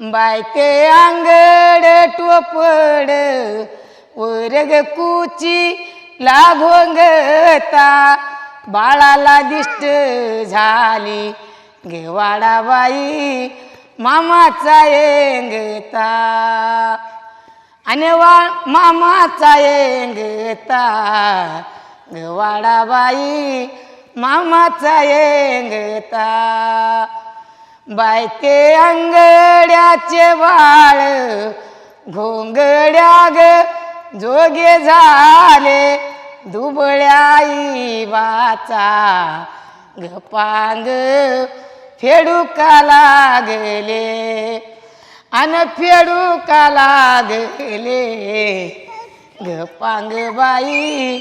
बायके अंगड टोपड वर्ग कुची लागोंगता बाळाला दिष्ट झाली घेवाडा बाई मामाचा येंगता. आणि वा मामाचा येंगता गवाडा बाई मामाचा येंगता. बायते अंगड्याचे बाळ घोंगड्या ग जोगे झाले दुबळ्याई वाचा गपांग फेडू का लागले अन फेडू का लागले गपांग बाई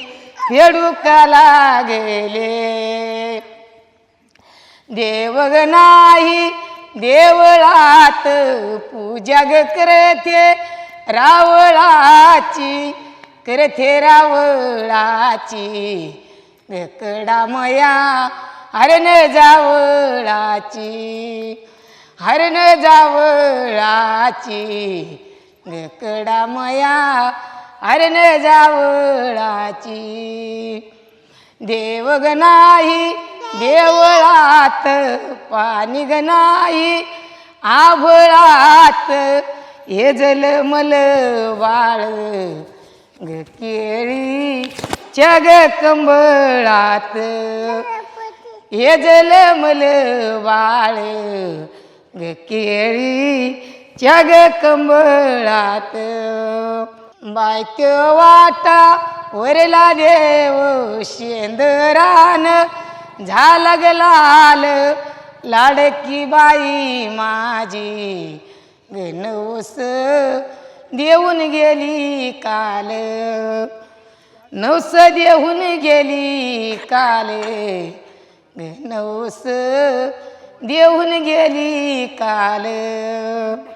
फेडू का लागले देवग नाही देवळात पूजा ग करते रावळाची करते रावळाची. गकडा मया हरण जावळाची हरण जावळाची. गकडा मया हरण जावळाची. देवग नाही देवळात पाणी ग आभळात हे जल मल बाळ केळी जग कंबळात हे जल मल बाळ केळी जग कंबळात बायक वाटा वरला देव शेंदरान झाला ग लाल लाडकी बाई माझी. ग नवस देऊन गेली काल. नवस देऊन गेली काल. ग नवस देऊन गेली काल.